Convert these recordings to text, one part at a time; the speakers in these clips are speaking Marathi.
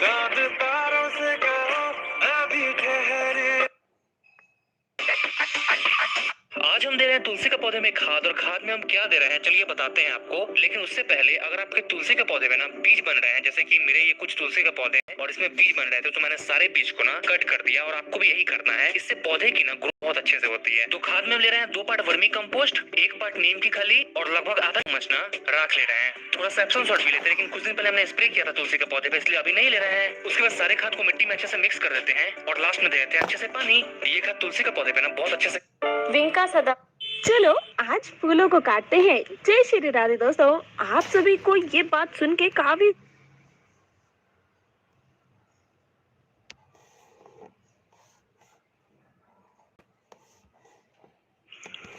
साथ हैं तुलसी के पौधे में खाद और खाद में हम क्या दे रहे हैं? चलिए बताते हैं आपको। लेकिन उससे पहले अगर आपके तुलसी के पौधे में ना बीज बन रहे हैं, जैसे कि मेरे ये कुछ तुलसी के पौधे हैं और इसमें बीज बन रहे थे तो मैंने सारे बीज को ना कट कर दिया और आपको भी यही करना है। इससे पौधे की ना ग्रोथ बहुत अच्छे से होती है। तो खाद में हम ले रहे हैं दो पार्ट वर्मी कंपोस्ट, एक पार्ट नीम की खली और लगभग आधा चम्मच ना राख ले रहे हैं। थोड़ा सा एप्सम सॉल्ट भी लेते हैं, लेकिन कुछ दिन पहले हमने स्प्रे किया था तुलसी के पौधे पे, इसलिए अभी नहीं ले रहे हैं। उसके बाद सारे खाद को मिट्टी में अच्छे से मिक्स कर देते हैं और लास्ट में दे देते हैं अच्छे से पानी। ये खाद तुलसी के पौधे पे ना बहुत अच्छे से विंका सदा। चलो आज फूलों को काटते हैं। जय श्री राधे दोस्तों आप सभी को ये बात सुन के काफी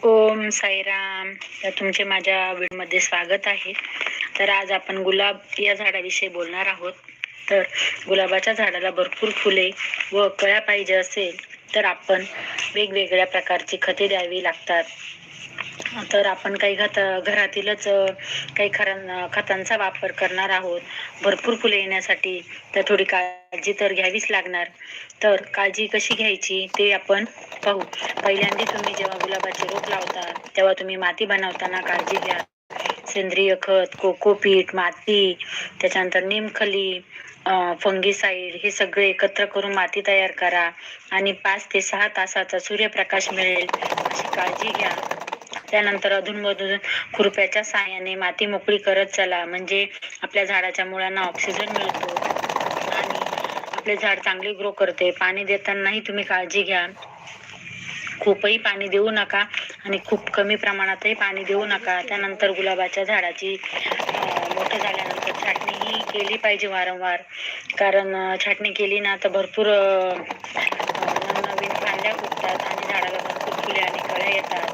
ओम साईराम तर तुमचे माझ्या व्हिडिओमध्ये स्वागत आहे. तर आज आपण गुलाब या झाडाविषयी बोलणार आहोत. तर गुलाबाच्या झाडाला भरपूर फुले व कळ्या पाहिजे असेल तर आपण वेगवेगळ्या प्रकारची खते द्यावी लागतात. तर आपण काही खत घरातीलच काही खरां खतांचा वापर करणार आहोत. भरपूर फुले येण्यासाठी तर थोडी काळजी तर घ्यावीच लागणार. तर काळजी कशी घ्यायची ते आपण पाहू. पहिल्यांदा तुम्ही जेव्हा गुलाबाचे रोप लावता तेव्हा तुम्ही माती बनवताना काळजी घ्या. सेंद्रिय खत कोकोपीट माती त्याच्यानंतर निमखली फंगीसाईड हे सगळे एकत्र करून माती तयार करा आणि पाच ते सहा तासाचा सूर्यप्रकाश मिळेल अशी काळजी घ्या. त्यानंतर अधूनमधून खुरप्याच्या साहाय्याने माती मोकळी करत चला. म्हणजे आपल्या झाडाच्या मुळांना ऑक्सिजन मिळतो आणि आपले झाड चांगले ग्रो करते. पाणी देतानाही तुम्ही काळजी घ्या. खूपही पाणी देऊ नका. आणि खूप कमी प्रमाणातही पाणी देऊ नका. त्यानंतर गुलाबाच्या झाडाची मोठं झाल्यानंतर छाटणीही केली पाहिजे वारंवार. कारण छाटणी केली ना तर भरपूर नवनवीन फांद्या फुटतात आणि झाडाला भरपूर फुले आणि कळ्या येतात.